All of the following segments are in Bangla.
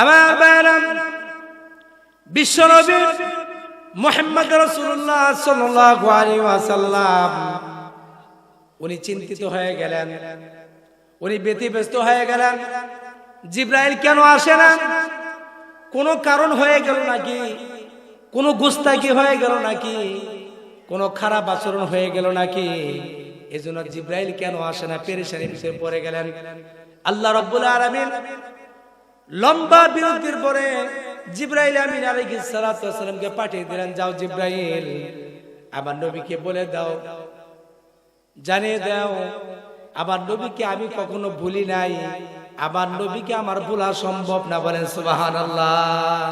আমার আলাইহি উনি চিন্তিত হয়ে গেলেন, উনি ব্যতিব্যস্ত হয়ে গেলেন, জিব্রাইল কেন আসে না? কোনো কারণ হয়ে গেল নাকি? কোনো গুস্তাকি হয়ে গেল নাকি? কোনো খারাপ আচরণ হয়ে গেল নাকি? এজন্য জিব্রাইল কেন আসে না? পেরেশানি বিষয়ে পড়ে গেলেন। আল্লাহ রব্বুল আলামিন লম্বা বিরতির পরে জিব্রাইল আমিন আলাইহিস সালাতু ওয়াসালামকে পাঠিয়ে দিলেন, যাও জিব্রাইল, আমার নবীকে বলে দাও, জানিয়ে দাও, আমার নবীকে আমি কখনো ভুলি নাই, আমার নবীকে আমার ভোলা সম্ভব না। বলেন, সুবহানাল্লাহ।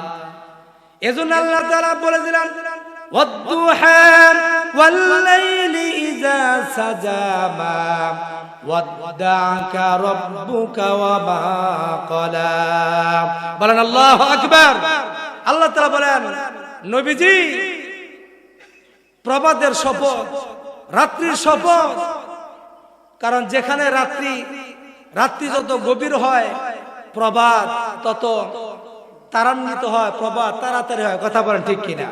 এজন্য আল্লাহ তাআলা বলে দিলেন ওয়াল্লাইলি ইযা সাজামা ওয়াদ্দাকা রাব্বুকা ওয়া মা ক্বালা বলেন, আল্লাহু আকবার। আল্লাহ তাআলা বলেন, নবীজি প্রবাদের শপথ, রাত্রির শপথ। কারণ যেখানে রাত্রি রাত্রি যত গভীর হয় প্রবাদ তত তারান্বিত হয় প্রবাদ তাড়াতাড়ি হয়। কথা বলেন ঠিক কিনা?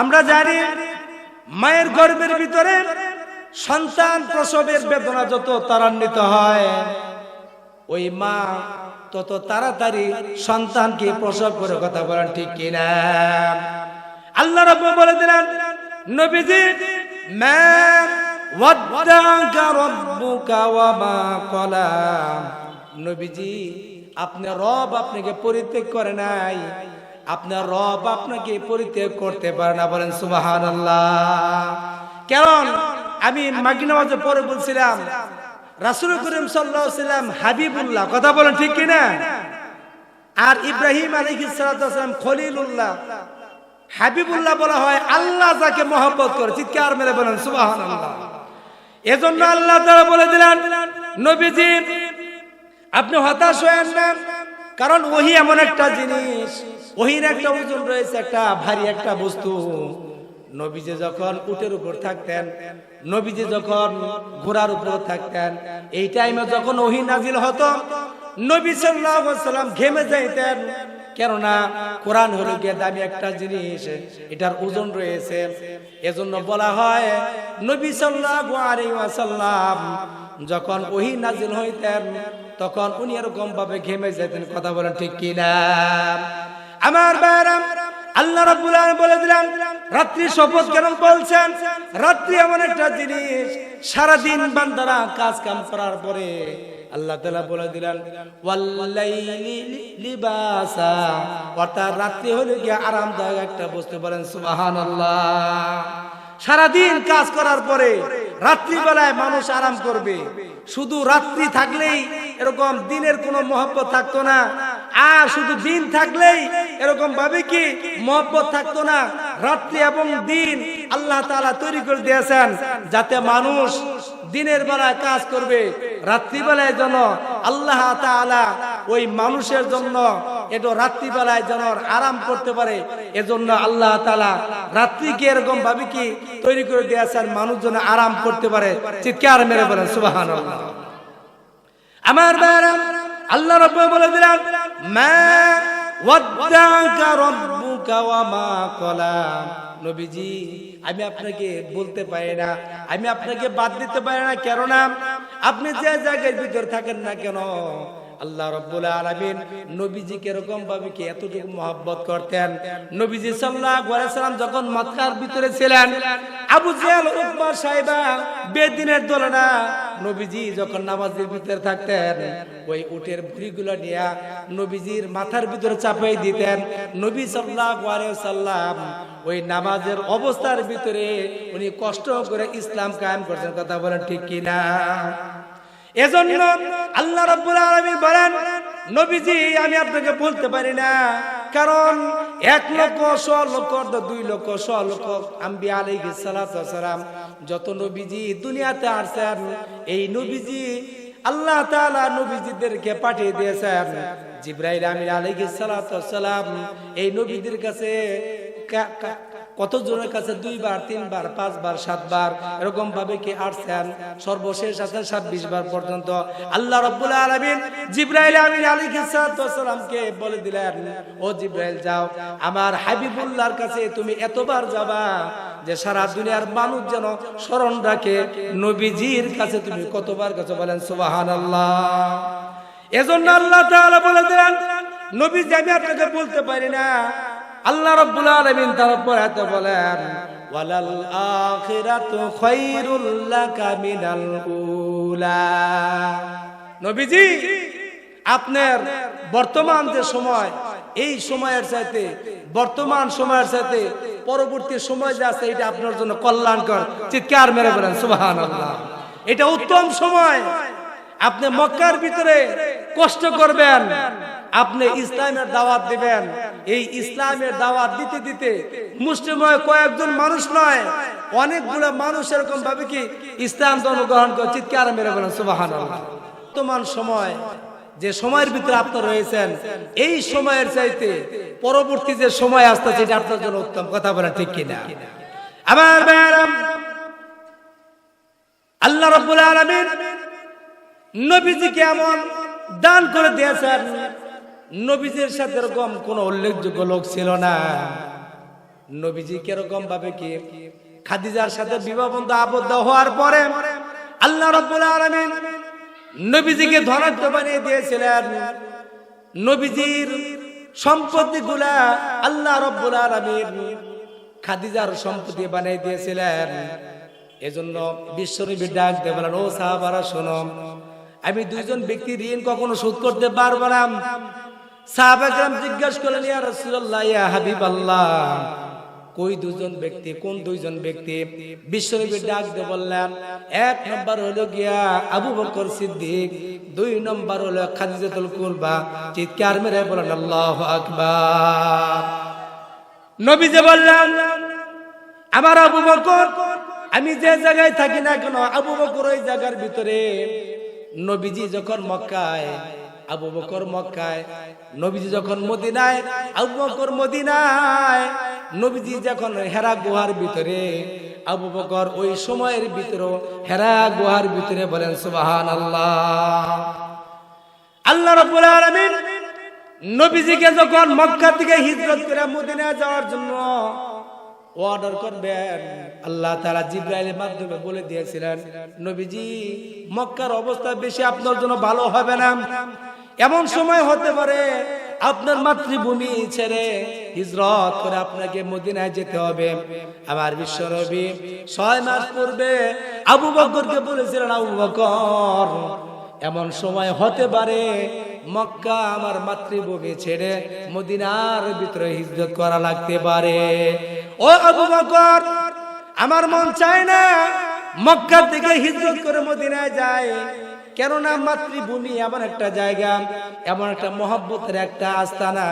আমরা জানি মায়ের গর্ভের ভিতরে সন্তান প্রসবের বেদনা যত ত্বরান্বিত হয়, ওই মা তত তাড়াতাড়ি সন্তানকে প্রসব করে কথা বলেন ঠিক কিনা? আল্লাহ রব বলে দিলেন, নবীজি নবীজি আপনার রব আপনাকে পরিত্যাগ করে নাই। আপনার রব আপনাকে পরিত্যাগ করতে পারে না বলেন সুবহানাল্লাহ। কারণ আমি মাগি নামাজে পরে বলছিলাম, রাসূল করিম সাল্লাম হাবিবুল্লাহ, কথা বলেন ঠিক কি না আর ইব্রাহিম সালাতু ওয়াসালাম খলিলুল্লাহ, হাবিবুল্লাহ বলা হয় আল্লাহ যাকে মহব্বত করে, চিৎকার মেরে বলেন সুবহানাল্লাহ। এজন্য আল্লাহ বলে দিলেন, নবীজি, আপনি হতাশ হয়েন না। কারণ ওহি এমন একটা জিনিস, ওহির একটা ওজন রয়েছে, একটা ভারী একটা বস্তু। নবীজি যখন উটের উপর থাকতেন, নবীজি যখন ঘোড়ার উপর থাকতেন, এই টাইমে যখন ওহি নাজিল হতো, নবী সাল্লাম ঘেমে যাইতেন। কেননা কোরআন হলো গিয়ে দামি একটা জিনিস, এটার ওজন রয়েছে। এজন্য বলা হয়, নবী ওয়াসাল্লাম যখন ওহি নাজিল হইতেন, তখন উনি এরকম ভাবে ঘেমে যেতেন, কথা বলেন ঠিক কি না আমার বাইরাম আল্লাহ রাব্বুল আলামিন বলে দিলেন, রাত্রি শপথ কেন বলছেন? রাত্রি এমন একটা জিনিস সারা দিন বান্দারা কাজ কাম করার পরে আল্লাহ তাআলা বলে দিলেন অর্থাৎ রাত্রি হলো কি আরামদায়ক একটা বস্তু বলেন, সুবহানাল্লাহ। সারাদিন কাজ করার পরে রাত্রিবেলায় মানুষ আরাম করবে। শুধু রাত্রি থাকলেই এরকম দিনের কোনো মহব্বত থাকতো না। আর শুধু দিন থাকলেই এরকম ভাবে কি মহব্বত থাকতো না। রাত্রি এবং দিন আল্লাহ তাআলা তৈরি করে দিয়েছেন, যাতে মানুষ দিনের বেলায় কাজ করবে, রাত্রিবেলায় যেন আল্লাহ ওই মানুষের জন্য একটু রাত্রিবেলায় যেন আরাম করতে পারে, এজন্য আল্লাহ তাআলা রাত্রিকে এরকম ভাবে কি তৈরি করে দিয়েছেন মানুষ যেন আরাম করতে পারে। চিৎকার মেরে বলেন, সুবহানাল্লাহ। আমার আল্লাহ রাব্বু বলে দিলেন, মা ওয়াদ্দাকা রাব্বুকা ওয়া মা ক্বালা নবীজি, আমি আপনাকে বলতে পারি না, আমি আপনাকে বাদ দিতে পারি না, কেননা আপনি যে জায়গায় ভিতরে থাকেন না কেন আল্লাহ রব্বুল আলামিন নবীজিকে এরকম ভাবে কি এতটুকু মহব্বত করতেন? নবীজি সাল্লাম যখন মক্কার ভিতরে ছিলেন, আবু জেহেল উকবা সাহেবা বেদিনের দোলনা, নবীজি যখন নামাজের ভিতরে থাকতেন, ওই উটের ভুড়িগুলো নিয়ে নবীজির মাথার ভিতরে চাপাই দিতেন। নবী সাল্লাহ সাল্লাম ওই নামাজের অবস্থার ভিতরে উনি কষ্ট করে ইসলাম কায়েম করছেন। কথা বলেন ঠিক কিনা? এজন্য আল্লাহ রাব্বুল আলামিন বলেন, নবীজি, আমি আপনাকে বলতে পারি না, কারণ এক লক্ষ লক্ষ দুই লক্ষ শ লক্ষ আম্বি আলাইহিস সালাতু সালাম যত নবীজি দুনিয়াতে আসছেন, এই নবীজি, আল্লাহ তাআলা নবীজিদেরকে পাঠিয়ে দিয়েছেন। জিব্রাইল আমিন আলাইহিস সালাতু সালাম এই নবীদের কাছে কত জনের কাছে দুইবার, তিনবার, পাঁচবার, সাতবার এরকম ভাবে কি আসছেন? সর্বশেষ আছেন ছাব্বিশ বার পর্যন্ত। আল্লাহ রব্বুল আলমিন জিব্রাইল আমিন আলী সালামকে বলে দিলেন, ও জিব্রাইল, যাও। আমার হাবিবুল্লাহর কাছে তুমি এতবার যাবা যে সারা দুনিয়ার মানুষ যেন স্মরণ রাখে। নবীজির কাছে তুমি কতবার কাছে বলেন সুবাহান আল্লাহ এজন্য আল্লাহ তাআলা বলে দিলেন, নবীজি, আমি আপনাকে বলতে পারি না। আল্লাহ রাব্বুল আলামিন তার উপর এত বলেন, ওয়ালাল আখিরাতু খায়রুল লাকা মিনাল উলা। নবীজি, আপনার বর্তমান যে সময়, এই সময়ের চাইতে, বর্তমান সময়ের চাইতে পরবর্তী সময় যে আছে, এটা আপনার জন্য কল্যাণকর। চিৎকার মেরে বলেন, সুবহানাল্লাহ। এটা উত্তম সময়। আপনি মক্কার ভিতরে কষ্ট করবেন। আপনি ইসলামের দাওয়াত দিবেন। এই ইসলামের দাওয়াত দিতে দিতে মুসলিময় কয়েকজন মানুষ নয়, অনেকগুলো মানুষ এরকম ভাবে কি ইসলাম জন্মগ্রহণ করে, চিৎকার মেরে বলেন, সুবহানাল্লাহ। বর্তমান সময় যে সময়ের ভিতরে আপনার রয়েছেন, এই সময়ের চাইতে পরবর্তী যে সময় আসতেছে, এটা আপনার জন্য উত্তম। কথা বলেন ঠিক কিনা? আমার আল্লাহ রব্বুল আলামিন নবীজিকে এমন দান করে দিয়েছেন নবীজির সাথে এরকম কোন উল্লেখযোগ্য লোক ছিল না। নবীজি কীরকম ভাবে কি? খাদিজার সাথে বিবাহ বন্ধ আবদ্ধ হওয়ার পরে আল্লাহ রব্বুল আলামিন নবীজিকে ধনাঢ্য বানিয়ে দিয়েছিলেন। নবীজির সম্পত্তি গুলা আল্লাহ রব্বুল আলামিন খাদিজার সম্পত্তি বানিয়ে দিয়েছিলেন। এজন্য বিশ্বনবী ডাক দিয়ে বলেন, ও সাহাবারা, শোনো, আমি দুইজন ব্যক্তি ঋণ কখনো শোধ করতে পারব না। সাহাবাকরাম জিজ্ঞাসা করলেন, ইয়া রাসূলুল্লাহ, ইয়া হাবিবাল্লাহ। কই দুজন ব্যক্তি, কোন দুইজন ব্যক্তি? বিশ্বনবী ডাক দিয়ে বললেন, এক নম্বর হলো গিয়া আবু বকর সিদ্দিক, দুই নম্বর হলো খাদিজাতুল কুরবা। চিৎকার মেরে বলেন আল্লাহু আকবার। নবী যে বললেন, আমার আবু বকর, আমি যে জায়গায় থাকি না কেন, আবু বকর ওই জায়গার ভিতরে। নবীজি যখন মক্কায় আবু বকর মক্কায়। নবীজি যখন মদিনায়, আবু বকর মদিনায়, নবীজি যখন হেরা গুহার ভিতরে, আবু বকর ওই সময়ের ভিতরে, হেরা গুহার ভিতরে বলেন সুবাহান আল্লাহ আল্লাহ রাব্বুল আলামিন নবীজিকে যখন মক্কা থেকে হিজরত করে মদিনায় যাওয়ার জন্য অর্ডার করবেন, আল্লাহ তারা জিব্রাইলের মাধ্যমে বলে দিয়েছিলেন, নবীজি, মক্কার অবস্থা বেশি আপনার জন্য ভালো হবে না। এমন সময় হতে পারে আপনার মাতৃভূমি ছেড়ে হিজরত করে আপনাকে মদিনায় যেতে হবে। আমার বিশ্ব নবী ছয় মাস পূর্বে আবু বকরকে বলেছিলেন আবু বকর এমন সময় হতে পারে মক্কা আমার মাতৃভূমি ছেড়ে মদিনার ভিতরে হিজরত করা লাগতে পারে। ও আবু বকর আমার মন চায় না মক্কা থেকে হিজরত করে মদিনায় যায়। কেননা মাতৃভূমি এমন একটা জায়গা, এমন একটা মহব্বতের একটা আস্তানা।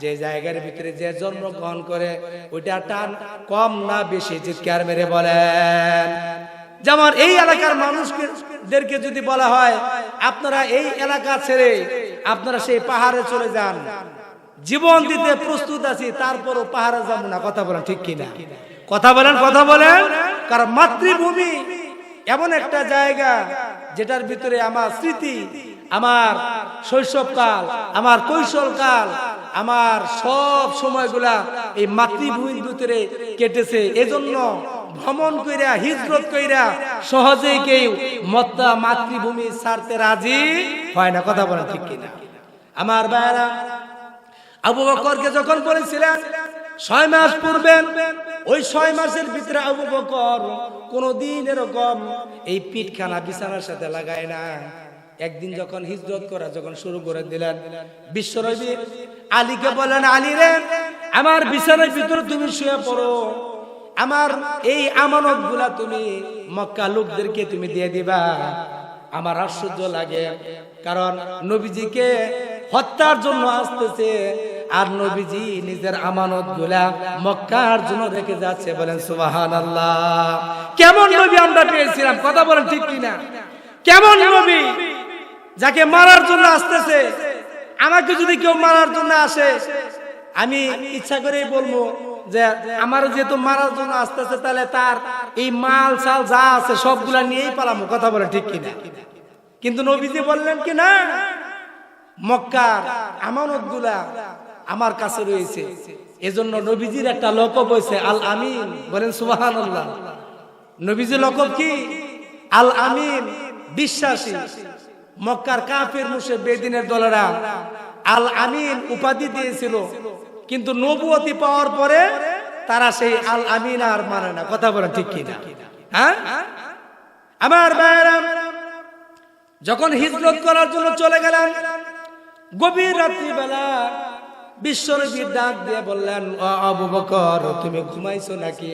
যে জায়গার ভিতরে যে জন্মগ্রহণ করে, ওইটা টান কম না বেশি চিৎকার মেরে বলেন। যেমন এই এলাকার মানুষদেরকে যদি বলা হয়, আপনারা এই এলাকা ছেড়ে আপনারা সেই পাহাড়ে চলে যান। জীবন দিতে প্রস্তুত আছি, তারপরও পাহাড়ে যাব না। কথা বলেন ঠিক কিনা? কথা বলেন কথা বলেন। কারণ মাতৃভূমি এমন একটা জায়গা যেটার ভিতরে আমার স্মৃতি, আমার শৈশবকাল, আমার কৈশোরকাল আমার সব সময়গুলা এই মাতৃভূমির ভিতরে কেটেছে। এজন্য ভ্রমণ কইরা, হিজরত কইরা সহজেই কেউ মত্তা মাতৃভূমি ছাড়তে রাজি হয় না। কথা বলেন ঠিক কিনা? আমার ভাইরা আবু বকরকে যখন বলেছিলেন, ছয় মাস পূর্বে ওই ছয় মাসের ভিতরে আবু বকর কোনদিন এরকম এই পিঠখানা বিছানার সাথে লাগায় না। একদিন যখন হিজরত করা যখন শুরু করে দিলেন বিশ্বনবী আলীকে বলেন আলী রে, আমার বিছানার ভিতরে তুমি শুয়ে পড়ো। আমার এই আমানতগুলা তুমি মক্কা লোকদেরকে তুমি দিয়ে দিবা। আমার আশ্চর্য লাগে, কারণ নবীজিকে হত্যার জন্য আসতেছে আর নবীজি নিজের আমানতগুলা মক্কার জন্য রেখে যাচ্ছে, বলেন সুবাহান আল্লাহ কেমন নবী আমরা পেয়েছিলাম? কথা বলেন ঠিক কিনা? কেমন নবী যাকে মারার জন্য আসতেছে? আমাকে যদি কেউ মারার জন্য আসে, আমি ইচ্ছা করেই বলব যে আমার যেহেতু মারার জন্য আসতেছে, তাহলে তার এই মাল সাল যা আছে সবগুলা নিয়েই পালামো কথা বলে ঠিক কিনা? কিন্তু নবীজি বললেন কি না? মক্কার আমানতগুলা আমার কাছে রয়েছে। এজন্য নবীজির একটা লকব হয়েছে, আল আমিন। বলেন সুবাহান নবীজি লকব কি? আল আমিন, বিশ্বাসী। মক্কার কাফের মুসে বেদিনের দলেরা আল আমিন উপাধি দিয়েছিল। কিন্তু নবুয়তি পাওয়ার পরে তারা সেই আল আমিন আর মানে না। কথা বলে ঠিক কিনা হ্যাঁ? আমার ভাইয়েরা, যখন হিজরত করার জন্য চলে গেলাম গভীর রাত্রিবেলা বিশ্বনবীর ডাক দিয়ে বললেন "ও আবু বকর, তুমি ঘুমাইছো নাকি?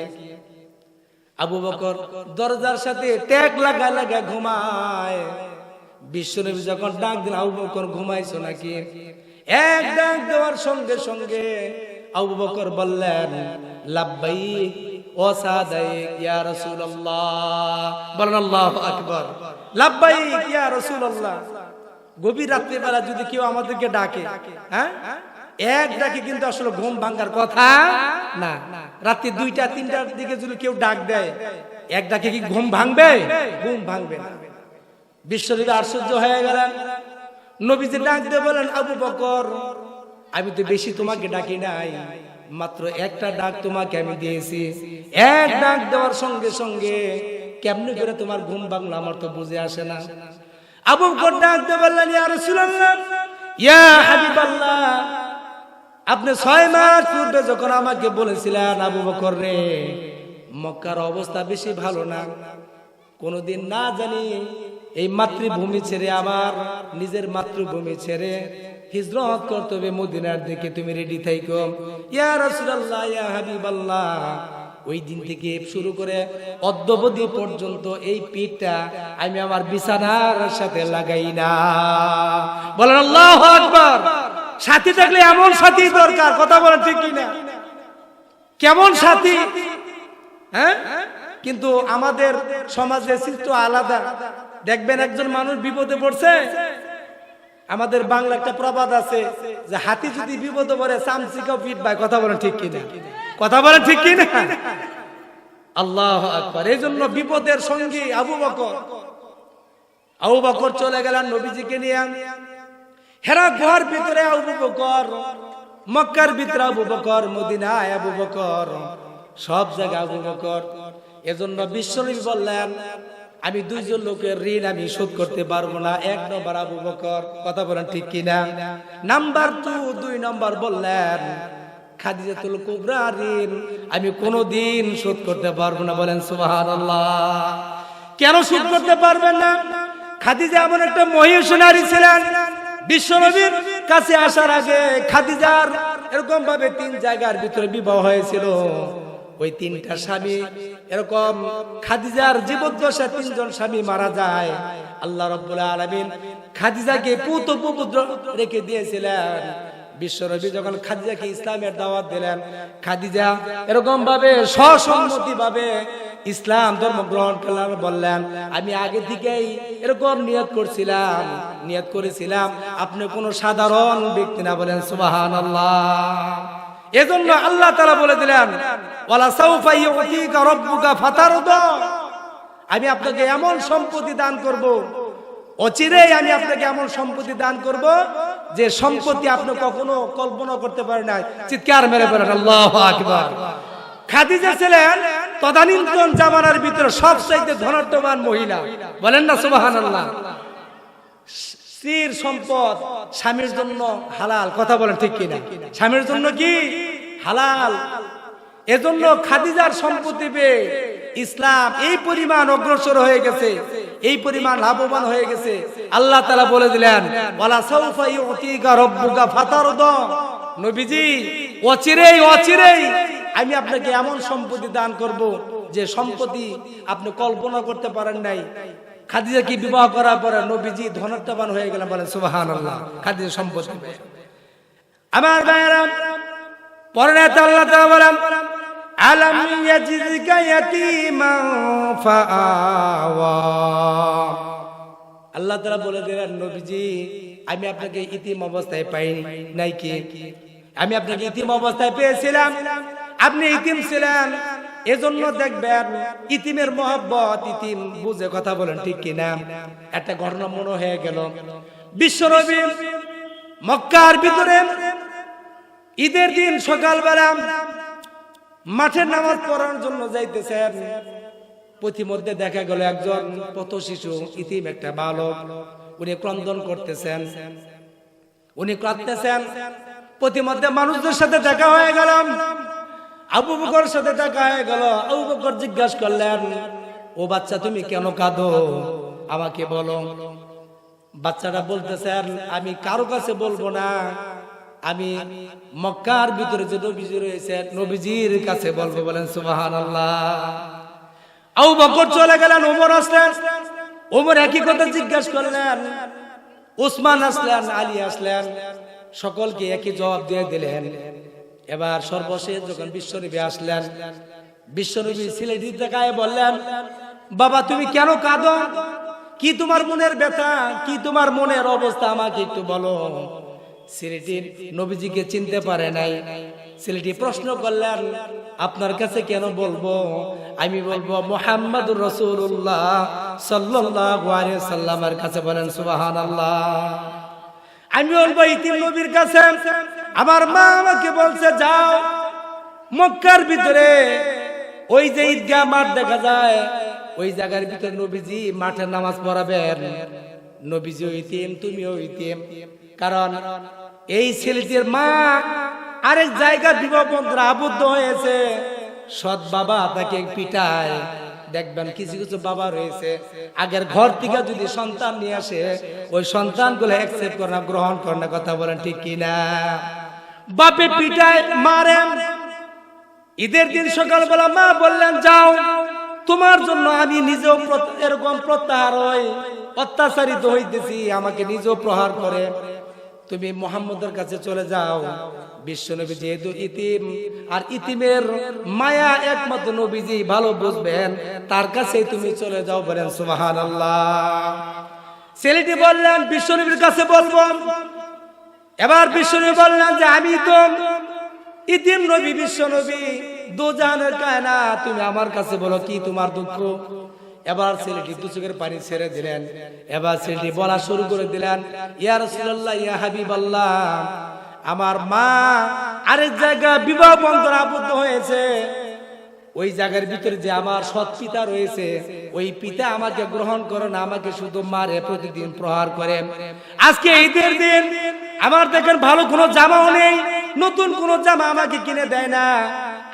আবু বকর দরজার সাথে ট্যাগ লাগা লাগা ঘুমায়। বিশ্বনবী যখন ডাক দিন আবু বকর, ঘুমাইছো নাকি? এক ডাক দেওয়ার সঙ্গে সঙ্গে আবু বকর বললেন লাব্বাই ও সাদাই ইয়া রাসূলুল্লাহ। বলেন, আল্লাহু আকবার। লাব্বাই ইয়া রাসূলুল্লাহ। গভীর রাত্রিবেলা যদি কেউ আমাদেরকে ডাকে হ্যাঁ? এক ডাকে কিন্তু আসলে ঘুম ভাঙ্গার কথা না। রাত্রি দুইটা, তিনটার দিকে যদি কেউ ডাক দেয়, এক ডাকে কি ঘুম ভাঙবে? ঘুম ভাঙবে না। বিশ্বজিৎ আশ্চর্য হয়ে গেলেন। নবীজি ডাক দিয়ে বলেন আবু বকর, আমি তো বেশি তোমাকে ডাকি নাই। মাত্র একটা ডাক তোমাকে আমি দিয়েছি। এক ডাক দেওয়ার সঙ্গে সঙ্গে কেমনি করে তোমার ঘুম ভাঙলো আমার তো বুঝে আসে না। আবু বকর ডাক দিয়ে বললেন, ইয়া রাসূলুল্লাহ, ইয়া হাবিবাল্লাহ আপনি ছয় মাস পূর্বে যখন আমাকে বলেছিলেন, আবু বকর রে, মক্কার অবস্থা বেশি ভালো না। কোনোদিন না জানি এই মাতৃভূমি ছেড়ে আমার নিজের মাতৃভূমি ছেড়ে হিজরত করতে হবে মদিনার দিকে। তুমি রেডি থাইকো। ইয়া রাসূলুল্লাহ, ইয়া হাবিবাল্লাহ, ওই দিন থেকে শুরু করে অদ্যবধি পর্যন্ত এই পিঠটা আমি আমার বিছানার সাথে লাগাই না। বলেন আল্লাহু আকবার। সাথী থাকলে এমন সাথী দরকার, কথা বলেন ঠিক কিনা? কেমন সাথী? হ্যাঁ? কিন্তু আমাদের সমাজে চিত্র আলাদা। দেখবেন একজন মানুষ বিপদে পড়ছে। আমাদের বাংলা একটা প্রবাদ আছে যে হাতি যদি বিপদে পড়ে, চামচিকাও পিট ভাই কথা বলেন ঠিক কিনা? কথা বলেন ঠিক কিনা? আল্লাহ আকবার। এই জন্য বিপদের সঙ্গী আবু বকর। আবু বকর চলে গেলেন নবীজিকে নিয়ে। হেরা ঘর ভিতরে আবু বকর, মক্কার ভিতরে আবু বকর, মদিনায় আবু বকর, সব জায়গায় আবু বকর। এজন্য বিশ্বনবী বললেন, আমি দুইজন লোকের ঋণ আমি শোধ করতে পারব না। এক নম্বর আবু বকর, কথা বলেন ঠিক কিনা? নাম্বার টু দুই নম্বর বললেন, খাদিজাতুল কুবরা ঋণ আমি কোনোদিন শোধ করতে পারব না। বলেন, সুবহানাল্লাহ। কেন শোধ করতে পারবেন না? খাদিজা এমন একটা মহিষী নারী ছিলেন বিশ্বনবীর কাছে আসার আগে খাদিজার এরকম ভাবে তিন জায়গার ভিতরে বিবাহ হয়েছিল। ওই তিনটা স্বামী এরকম খাদিজার জীবদ্দশা তিনজন স্বামী মারা যায়। আল্লাহ রব্বুল আলামিন খাদিজাকে পুত পুত্র রেখে দিয়েছিলেন। বিশ্বনবী যখন খাদিজাকে ইসলামের দাওয়াত দিলেন, খাদিজা এরকম ভাবে সসম্মতি ভাবে ইসলাম ধর্ম গ্রহণ করলেন বললেন, আমি আগে থেকেই এরকম নিয়ত করছিলাম, নিয়ত করেছিলাম। আপনি কোন সাধারণ ব্যক্তি না বলেন সুবাহান এজন্য আল্লাহ তারা বলে দিলেন আমি আপনাকে এমন সম্পত্তি দান করব, অচিরেই আমি আপনাকে এমন সম্পত্তি দান করব যে সম্পত্তি আপনি কখনো কল্পনা করতে পারেন চিৎকার মেরে বলেন, আল্লাহ খাদিজা ছিলেন তদানীন্তন জামানার ভিতরে সবচাইতে ধনাঢ্যবান মহিলা। বলেন না, সুবহানাল্লাহ। স্ত্রীর সম্পদ স্বামীর জন্য হালাল, কথা বলেন ঠিক কিনা? স্বামীর জন্য কি? হালাল। এজন্য খাদিজার সম্পত্তি পেয়ে ইসলাম এই পরিমাণ অগ্রসর হয়ে গেছে, এই পরিমাণ লাভবান হয়ে গেছে। আল্লাহ তালা বলে দিলেন নবীজি, অচিরেই অচিরেই আমি আপনাকে এমন সম্পত্তি দান করব যে সম্পত্তি আপনি কল্পনা করতে পারেন নাই। খাদিজা কি বিবাহ করার পরে নবীজি ধনাত্মবান হয়ে গেলেন, বলেন সুবাহান আল্লাহ খাদিজা সম্পত্তি। আমার ভাইয়েরা, পরে আল্লাহ তাআলা বলেন, আলম আল্লাহ তাআলা বলে দিলেন, নবীজি, আমি আপনাকে ইতিম অবস্থায় পাই নাই আমি আপনাকে ইতিম অবস্থায় পেয়েছিলাম। আপনি ইতিম ছিলেন, এজন্য দেখবেন ইতিমের মহব্বত, ইতিম বুঝে কথা বলেন ঠিক কিনা? একটা ঘটনা মনে হয়ে গেল। বিশ্বনবী মক্কার ভিতরে ঈদের দিন সকালবেলা মাঠের নামাজ পড়ার জন্য যাইতেছেন। পথিমধ্যে দেখা গেল একজন পথ শিশু, ইতিম একটা বালক, উনি ক্রন্দন করতেছেন। উনি কাঁদতেছেন। প্রতিমধ্যে মানুষদের সাথে দেখা হয়ে গেল। আবু বকর সাথে দেখা হয়ে গেল। আবু বকর জিজ্ঞাসা করলেন, ও বাচ্চা, তুমি কেন কাঁদো? আমাকে বলো। বাচ্চাটা বলতেছেন আমি কারও কাছে বলব না। আমি মক্কার ভিতরে যে নবীজি রয়েছে, নবীজির কাছে বলব। বলেন সুবাহান আল্লাহ আবু বকর চলে গেলেন, ওমর আসলেন। ওমর একই কথা জিজ্ঞাসা করলেন। উসমান আসলেন, আলী আসলেন। সকলকে একই জবাব দিয়ে দিলেন। এবার সর্বশেষ যখন বিশ্বনবী আসলেন, বিশ্বনবী সিলেটি দেখায় বললেন, বাবা, তুমি কেন কাঁদো? কি তোমার মনের ব্যথা? কি তোমার মনের অবস্থা? আমাকে একটু বলো। সিলেটি নবীজিকে চিনতে পারে নাই। সিলেটি প্রশ্ন করলেন, আপনার কাছে কেন বলব? আমি বলব, মোহাম্মদুর রসুল্লাহ সাল্লাহ কাছে বলেন সুবাহান আমি বলব ইতিম নবীর কাছে। আমার মা আমাকে বলছে, যাও, মক্কার ভিতরে। ওই যে ঈদগাহ মাঠ দেখা যায়, ওই জায়গার ভিতরে নবীজি মাঠে নামাজ পড়াবেন। নবীজি ইতিম তুমিও ইতিম কারণ এই ছেলেটির মা আরেক জায়গা বিবাহ বন্ধুরা, আবদ্ধ হয়েছে। সৎ বাবা তাকে পিটায়। দেখবেন কিছু কিছু বাবা রয়েছে। আগের ঘর থেকে যদি সন্তান নিয়ে আসে, ওই সন্তানগুলো অ্যাকসেপ্ট করে না, গ্রহণ করে না, কথা বলেন ঠিক কিনা? বাপে পিটায় মারেন ঈদের দিন সকালবেলা মা বললেন, যাও, তোমার জন্য আমি নিজেও এরকম প্রত্যাহার হই অত্যাচারিত হইতেছি, আমাকে নিজেও প্রহার করে। তুমি মোহাম্মদের কাছে চলে যাও। বিশ্বনবী যেহেতু ইতিম, আর ইতিমের মায়া একমাত্র নবীজি ভালো বুঝবেন, তার কাছেই তুমি চলে যাও বলেন সুবাহান ছেলেটি বললেন, বিশ্বনবীর কাছে বলব এবার বিশ্বনবী বললেন যে, আমি তো ইতিম নবী, বিশ্ব নবী। দুজানের কায়না তুমি আমার কাছে বলো, কি তোমার দুঃখ? এবার ছেলেটি দু চোখের পানি ছেড়ে দিলেন। এবার ছেলেটি বলা শুরু করে দিলেন, ইয়া রাসূলুল্লাহ, ইয়া হাবিবাল্লাহ, আমার মা আরেক জায়গা বিবাহ বন্ধন আবদ্ধ হয়েছে। ওই জায়গার ভিতরে যে আমার সৎ পিতা রয়েছে, ওই পিতা আমাকে গ্রহণ করেন আমাকে শুধু মারে, প্রতিদিন প্রহার করে। আজকে ঈদের দিন আমার দেখেন ভালো কোনো জামাও নেই, নতুন কোনো জামা আমাকে কিনে দেয় না।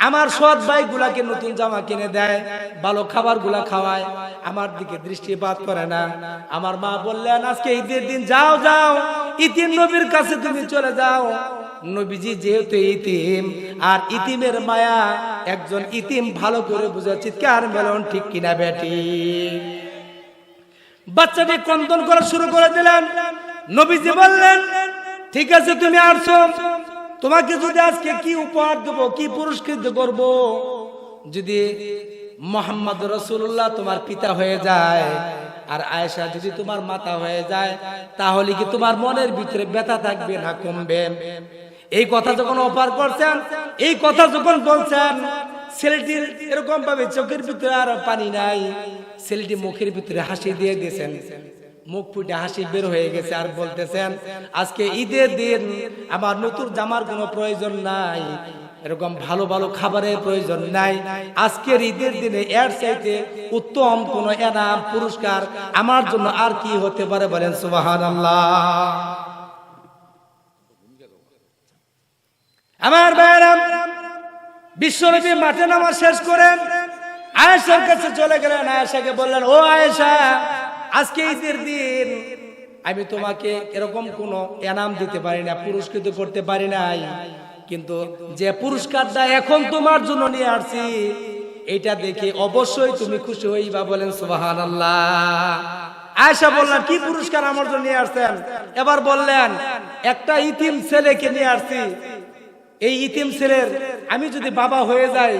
আমার সৎ ভাই গুলাকে নতুন জামা কিনে দেয়, ভালো খাবারগুলা খাওয়ায়, আমার দিকে দৃষ্টিপাত করে না। আমার মা বললেন, আজকে ঈদের দিন, যাও যাও, ইতিম নবীর কাছে তুমি চলে যাও। নবীজি যেহেতু ইতিম, আর ইতিমের মায়া একজন ইতিম ভালো করে বুঝা, চিৎকার মেলন ঠিক কিনা বেটি? বাচ্চাটি কন্দন করা শুরু করে দিলেন। নবীজি বললেন, ঠিক আছে, তুমি আসছো তোমাকে যদি আজকে কি উপহার দেব, কি পুরস্কৃত করব? যদি মোহাম্মদ রসুল্লাহ তোমার পিতা হয়ে যায় আর আয়েশা যদি তোমার মাতা হয়ে যায়, তাহলে কি তোমার মনের ভিতরে ব্যথা থাকবে না কমবে? এই কথা যখন অফার করছেন, এই কথা যখন বলছেন, ছেলেটির এরকম ভাবে চোখের ভিতরে আর পানি নাই, ছেলেটি মুখের ভিতরে হাসি দিয়ে দিয়েছেন। মুখ ফুটে হাসি বের হয়ে গেছে আর বলতেছেন, আজকে ঈদের দিন, আমার নতুন জামার কোনো প্রয়োজন নাই, এরকম ভালো ভালো খাবারের প্রয়োজন নাই। আজকের ঈদের দিনে এর চাইতে উত্তম কোন এনাম, পুরস্কার আমার জন্য আর কি হতে পারে বলেন সুবাহান আমার ভাইরাম বিশ্বনবী মাঠে নামাজ শেষ করেন আয়েশার কাছে চলে গেলেন। আয়েশাকে বললেন, ও আয়েশা আজকে ঈদের দিন, আমি তোমাকে এরকম কোন এনাম দিতে পারি না, পুরস্কৃত করতে পারি নাই। কিন্তু যে পুরস্কারটা এখন তোমার জন্য নিয়ে আসছি, এটা দেখে অবশ্যই তুমি খুশি হইবা বলেন সুবাহান আল্লাহ আয়সা বললেন, কি পুরস্কার আমার জন্য নিয়ে আসছেন? এবার বললেন, একটা ইতিম ছেলেকে নিয়ে আসছি। এই ইতিম ছেলের আমি যদি বাবা হয়ে যাই,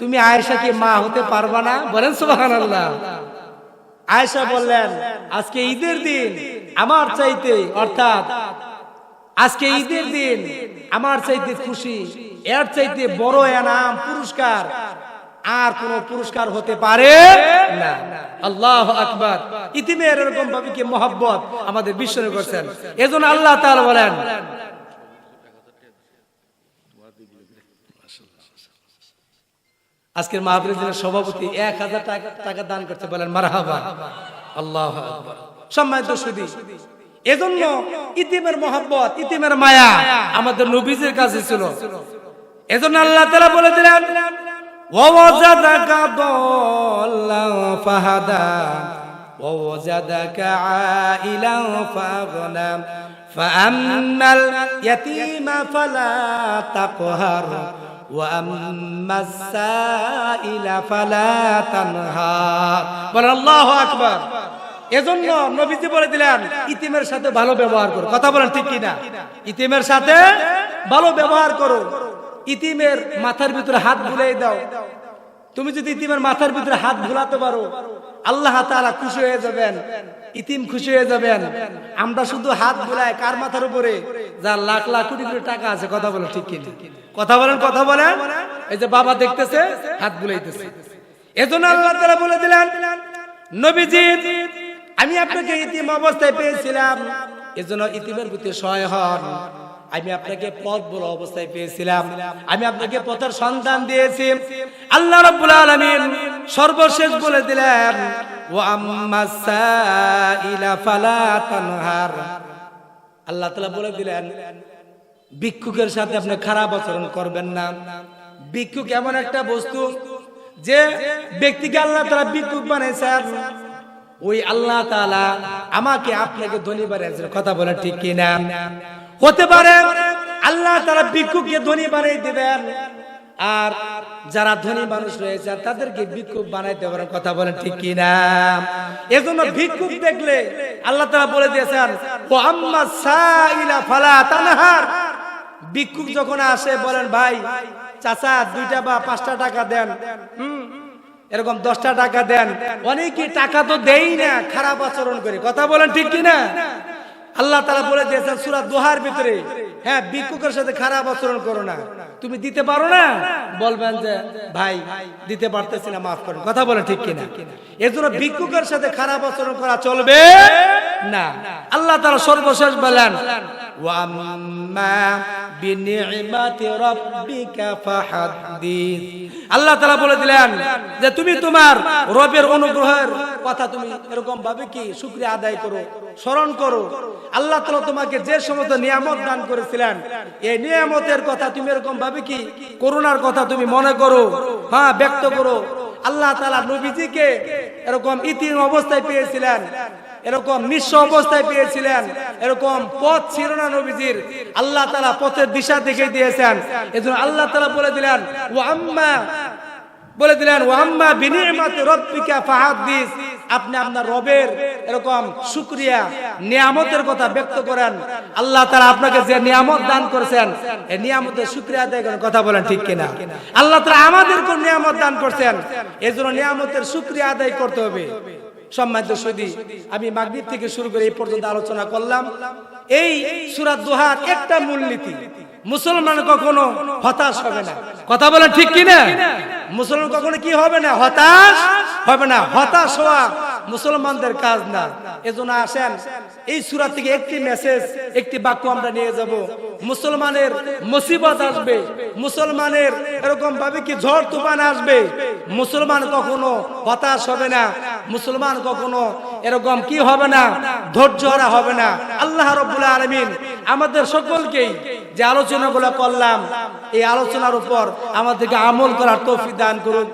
তুমি আয়েশা কি মা হতে পারবা না? বলেন সুবাহান আল্লাহ আয়েশা বললেন আজকে ঈদের দিন আমার চাইতে অর্থাৎ আজকে ঈদের দিন আমার চাইতে খুশি এর চাইতে বড় এনাম পুরস্কার আর কোন পুরস্কার হতে পারে না। আল্লাহ আকবার। ইতিমের এরকম ভাবে কি মোহাব্বত আমাদের বিশ্ব করছেন। এজন্য আল্লাহ তাআলা বলেন আজকের মাহফিলের সভাপতি এক হাজার টাকা টাকা দান করতে বলেন মারহাবা আল্লাহ আকবার। সম্মানিত সুদী এজন্য ইতিমের মোহাব্বত ইতিমের মায়া আমাদের নবীজের কাছে ছিল এজন্য আল্লাহ তাআলা বলে দিলেন ووجدك ضالا فهدى ووجدك عائلا فأغنى فأما اليتيم فلا تقهر আকবার। এজন্য নবীজি বলে দিলেন, ইতিমের সাথে ভালো ব্যবহার করো। কথা বলেন ঠিক কিনা? ইতিমের সাথে ভালো ব্যবহার করো। ইতিমের মাথার ভিতরে হাত ভুলাই দাও। তুমি যদি ইতিমের মাথার ভিতরে হাত ভুলাতে পারো, আল্লাহ তারা খুশি হয়ে যাবেন। ইতিম খুশি হয়ে যাবেন। আমরা শুধু হাত বুলাই কার মাথার উপরে? যার লাখ লাখ কোটি কোটি টাকা আছে, কথা বলে ঠিক কিনা? কথা বলেন কথা বলেন। এই যে বাবা দেখতেছে, হাত বুলাইতেছে। এজন্য আল্লাহ তাআলা বলে দিলেন, নবীজি, আমি আপনাকে ইতিম অবস্থায় পেয়েছিলাম। এজন্য ইতিমের প্রতি সহায় হন। আমি আপনাকে পথ বড় অবস্থায় পেয়েছিলাম। আমি আপনাকে পথের সন্ধান দিয়েছি। আল্লাহ রাব্বুল আলামিন সর্বশেষ বলে দিলেন আল্লাহ তাআলা বলে দিলেন, ভিক্ষুকের সাথে আপনি খারাপ আচরণ করবেন না। ভিক্ষুক এমন একটা বস্তু যে ব্যক্তিকে আল্লাহ তাআলা ভিক্ষুক বানাইছেন। ওই আল্লাহ তাআলা আমাকে আপনাকে ধনী বানিয়েছেন কথা বলে ঠিক কিনা? হতে পারে আল্লাহ তাআলা ভিক্ষুককে ধনী বানিয়ে দিবেন, আর যারা ধনী মানুষ রয়েছে তাদেরকে ভিক্ষুক বানাইতে পারেন, কথা বলেন ঠিক কিনা? এজন্য ভিক্ষুক দেখলে আল্লাহ তাআলা বলে দিয়েছেন, ও আম্মা সাইলা ফালা ভিক্ষুক যখন আসে, বলেন, ভাই, চাচা, দুইটা বা পাঁচটা টাকা দেন। এরকম দশটা টাকা দেন। অনেকে টাকা তো দেই না, খারাপ আচরণ করে, কথা বলেন ঠিক কিনা? আল্লাহ তারা বলে দিয়েছেন, সুরা দোহার ভিতরে হ্যাঁ ভিক্ষুকের সাথে খারাপ আচরণ করো না। তুমি দিতে পারো না? বলবেন যে ভাই দিতে পারতেছি না মাফ করেন কথা বলেন ঠিক কিনা? এর জন্য ভিক্ষুকের সাথে খারাপ আচরণ করা চলবে? না। আল্লাহ তারা সর্বশেষ বলেন আল্লাহ তাআলা বলে দিলেন যে তুমি তোমার রবের অনুগ্রহের কথা তুমি এরকম ভাবে কি শুকরিয়া আদায় করো স্মরণ করো? আল্লাহ তালা তোমাকে যে সমস্ত নিয়ামত দান করেছিলেন এই নিয়ামতের কথা তুমি এরকম ভাবে কি? করুণার কথা তুমি মনে করো। হ্যাঁ ব্যক্ত করো। আল্লাহ তালা নবীজিকে এরকম ইতিম অবস্থায় পেয়েছিলেন। এরকম নিঃস্ব অবস্থায় পেয়েছিলেন। এরকম পথ ছিল না নবীজির। আল্লাহ তালা পথের দিশা দেখে দিয়েছেন। এজন্য আল্লাহ তালা বলে দিলেন ও আম্মা বলে দিলেন ও আম্মা বিনিমাতে রব্বিকা ফাহাদ্দিস। আপনি আপনার রবের এরকম শুকরিয়া, নিয়ামতের কথা ব্যক্ত করেন। আল্লাহ তারা আপনাকে যে নিয়ামত দান করেছেন, এই নিয়ামতের শুকরিয়া আদায় কথা বলেন ঠিক কিনা? আল্লাহ তারা আমাদের কোন নিয়ামত দান করছেন। এই জন্য নিয়ামতের শুকরিয়া আদায় করতে হবে। সম্মানিত সদী, আমি মাগরিব থেকে শুরু করে এই পর্যন্ত আলোচনা করলাম। এই সুরাত দোহার একটা মূলনীতি। মুসলমান কখনো হতাশ হবে না। কথা বলেন ঠিক কি না মুসলমান কখনো কি হবে না? হতাশ? হবে না। হতাশ হওয়া মুসলমানদের কাজ না। এজন্য আসেন, এই সুরা থেকে একটি মেসেজ একটি বাক্য আমরা নিয়ে যাব। মুসলমানের মুসিবত আসবে। মুসলমানের এরকম ভাবে কি ঝড় তুফান আসবে? মুসলমান কখনো হতাশ হবে না। মুসলমান কখনো এরকম কি হবে না? ধৈর্য হারা হবে না। আল্লাহ রব্বুল আলমিন আমাদের সকলকেই যে আলোচনাগুলো করলাম, এই আলোচনার উপর আমাদেরকে আমল করার তৌফিক দান করুন।